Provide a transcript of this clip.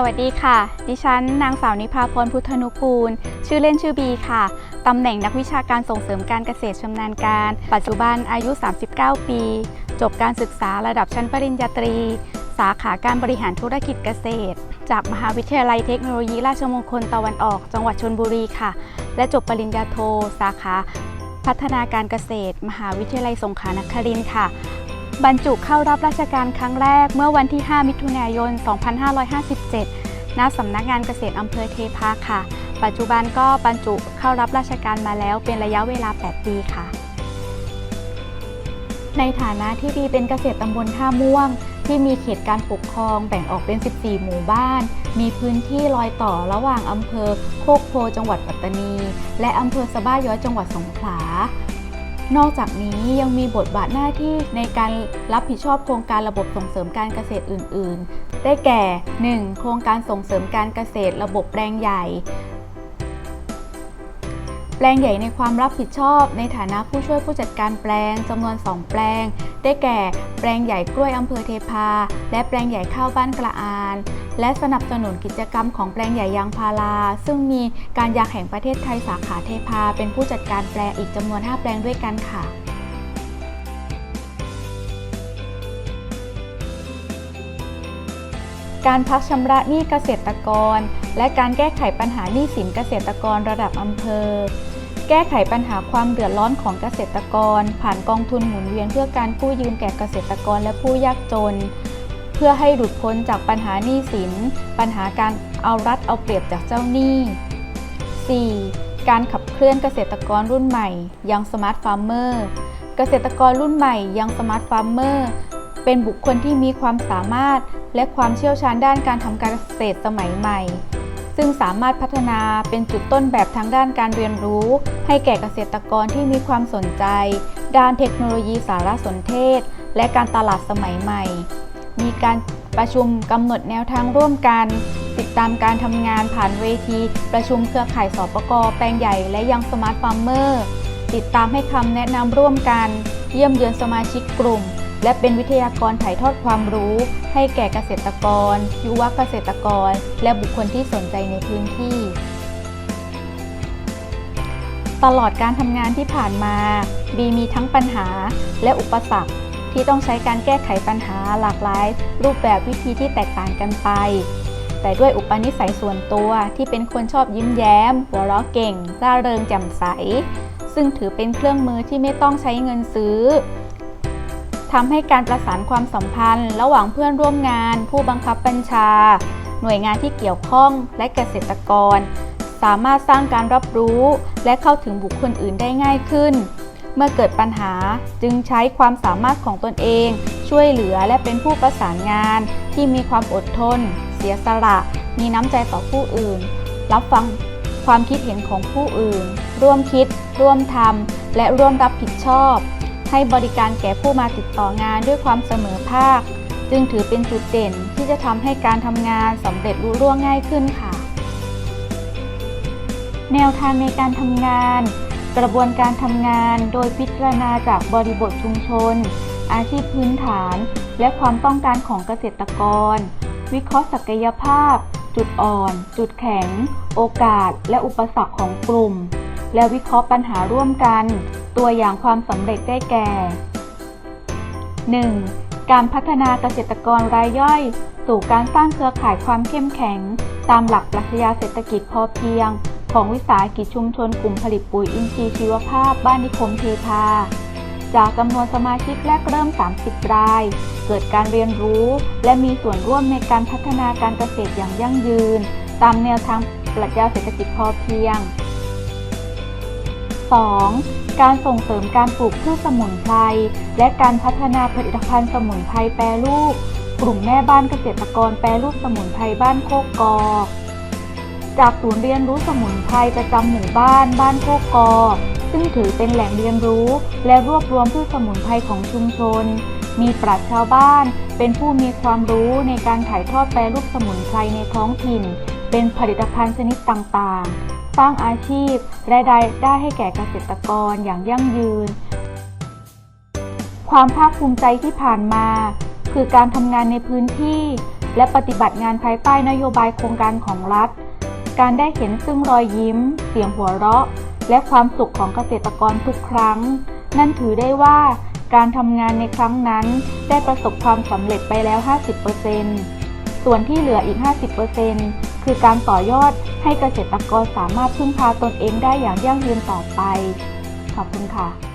สวัสดีค่ะ ดิฉัน นางสาวนิพาพรพุทธนุกูล ชื่อเล่นชื่อบีค่ะ ตำแหน่งนักวิชาการส่งเสริมการเกษตรชำนาญการ ปัจจุบันอายุ 39 ปี จบการศึกษาระดับชั้นปริญญาตรี สาขาการบริหารธุรกิจเกษตร จากมหาวิทยาลัยเทคโนโลยีราชมงคลตะวันออก จังหวัดชลบุรีค่ะ และจบปริญญาโท สาขา พัฒนาการเกษตร มหาวิทยาลัยสงขลานครินทร์ค่ะ บรรจุเข้ารับราชการครั้งแรกเมื่อวันที่ 5 มิถุนายน 2557 ณ สำนักงานเกษตรอำเภอเทพาค่ะ ปัจจุบันก็บรรจุเข้ารับราชการมาแล้วเป็นระยะเวลา 8 ปีค่ะ ในฐานะที่บีเป็นเกษตรตำบลท่าม่วง ที่มีเขตการปกครองแบ่งออกเป็น 14 หมู่บ้าน มีพื้นที่รอยต่อระหว่างอำเภอโคกโพจังหวัดปัตตานี และอำเภอสะบ้าย้อยจังหวัดสงขลา นอกจากนี้ยังมีบทบาทหน้าที่ในการรับผิดชอบโครงการระบบส่งเสริมการเกษตรอื่น ๆ ได้แก่ 1. โครงการส่งเสริมการเกษตรระบบแปลงใหญ่ แปลงใหญ่ในความรับผิดชอบ ในฐานะผู้ช่วยผู้จัดการแปลงจำนวน 2 แปลง ได้แก่ แปลงใหญ่กล้วยอำเภอเทพา และแปลงใหญ่ข้าวบ้านกระอาน และสนับสนุนกิจกรรมของแปลงใหญ่ยางพารา ซึ่งมีการยางแห่งประเทศไทยสาขาเทพา เป็นผู้จัดการแปลงอีกจำนวน 5 แปลงด้วยกันค่ะการพักชำระหนี้เกษตรกร และการแก้ไขปัญหาหนี้สินเกษตรกรระดับอำเภอ แก้ไขปัญหาความเดือดร้อนของเกษตรกร ผ่านกองทุนหมุนเวียนเพื่อการกู้ยืมแก่เกษตรกรและผู้ยากจน เพื่อให้หลุดพ้นจากปัญหาหนี้สิน ปัญหาการเอารัดเอาเปรียบจากเจ้าหนี้ 4. การขับเคลื่อนเกษตรกรรุ่นใหม่ ยังสมาร์ทฟาร์มเมอร์เกษตรกรรุ่นใหม่ยังสมาร์ทฟาร์มเมอร์เป็นบุคคลที่มีความสามารถและความเชี่ยวชาญด้านการทำการเกษตรสมัยใหม่ ซึ่งสามารถพัฒนาเป็นจุดต้นแบบทางด้านการเรียนรู้ ให้แก่เกษตรกรที่มีความสนใจ ด้านเทคโนโลยีสารสนเทศ และการตลาดสมัยใหม่ มีการประชุมกำหนดแนวทางร่วมกัน ติดตามการทำงานผ่านเวที ประชุมเครือข่ายสปกแปลงใหญ่และยังสมาร์ทฟาร์มเมอร์ติดตามให้คำแนะนำร่วมกัน เยี่ยมเยือนสมาชิกกลุ่ม และเป็นวิทยากรถ่ายทอดความรู้ ให้แก่เกษตรกร ยุวเกษตรกร และบุคคลที่สนใจในพื้นที่ ตลอดการทำงานที่ผ่านมาบีมีทั้งปัญหาและอุปสรรคที่ต้องใช้การแก้ไขปัญหาหลากหลาย รูปแบบวิธีที่แตกต่างกันไป แต่ด้วยอุปนิสัยส่วนตัวที่เป็นคนชอบยิ้มแย้ม หัวเราะเก่ง ร่าเริงแจ่มใส ซึ่งถือเป็นเครื่องมือที่ไม่ต้องใช้เงินซื้อ ทำให้การประสานความสัมพันธ์ ระหว่างเพื่อนร่วมงาน ผู้บังคับบัญชา หน่วยงานที่เกี่ยวข้องและเกษตรกร สามารถสร้างการรับรู้และเข้าถึงบุคคลอื่นได้ง่ายขึ้น เมื่อเกิดปัญหาจึงใช้ความสามารถของตนเอง ช่วยเหลือและเป็นผู้ประสานงาน ที่มีความอดทน เสียสละ มีน้ำใจต่อผู้อื่น รับฟังความคิดเห็นของผู้อื่น ร่วมคิด ร่วมทำและร่วมรับผิดชอบ ให้บริการแก่ผู้มาติดต่องานด้วยความเสมอภาค จึงถือเป็นจุดเด่นที่จะทำให้การทำงานสำเร็จรุ่ร่วงง่ายขึ้นค่ะ แนวทางในการทำงาน กระบวนการทำงานโดยพิจารณาจากบริบทชุมชน อาชีพพื้นฐาน และความต้องการของเกษตรกร วิเคราะห์ศักยภาพ จุดอ่อน จุดแข็ง โอกาส และอุปสรรคของกลุ่ม และวิเคราะห์ปัญหาร่วมกัน ตัวอย่างความสำเร็จได้แก่ 1. การพัฒนาเกษตรกรรายย่อย สู่การสร้างเครือข่ายความเข้มแข็ง ตามหลักปรัชญาเศรษฐกิจพอเพียง ของวิสาหกิจชุมชนกลุ่มผลิตปุ๋ยอินทรีย์ชีวภาพบ้านนิคมเทพาจากจำนวนสมาชิกแรกเริ่ม 30 ราย เกิดการเรียนรู้ และมีส่วนร่วมในการพัฒนาการเกษตรอย่างยั่งยืน ตามแนวทางปรัชญาเศรษฐกิจพอเพียง 2. การส่งเสริมการปลูกพืชสมุนไพรและการพัฒนาผลิตภัณฑ์สมุนไพรแปรรูป กลุ่มแม่บ้านเกษตรกรแปรรูปสมุนไพรบ้านโคกกอ จากศูนย์เรียนรู้สมุนไพรประจำหมู่บ้านบ้านโคกกอ ซึ่งถือเป็นแหล่งเรียนรู้ และรวบรวมพืชสมุนไพรของชุมชน มีปราชญ์ชาวบ้านเป็นผู้มีความรู้ในการถ่ายทอดแปรรูปสมุนไพรในท้องถิ่น เป็นผลิตภัณฑ์ชนิดต่างๆ สร้างอาชีพและรายได้ให้แก่เกษตรกรอย่างยั่งยืน ความภาคภูมิใจที่ผ่านมา คือการทำงานในพื้นที่ และปฏิบัติงานภายใต้นโยบายโครงการของรัฐ การได้เห็นซึ่งรอยยิ้ม เสียงหัวเราะ และความสุขของเกษตรกรทุกครั้ง นั่นถือได้ว่าการทำงานในครั้งนั้นได้ประสบความสำเร็จไปแล้ว 50%ส่วนที่เหลืออีก 50% คือการต่อยอดให้เกษตรกรสามารถพึ่งพาตนเองได้อย่างยั่งยืนต่อไป ขอบคุณค่ะ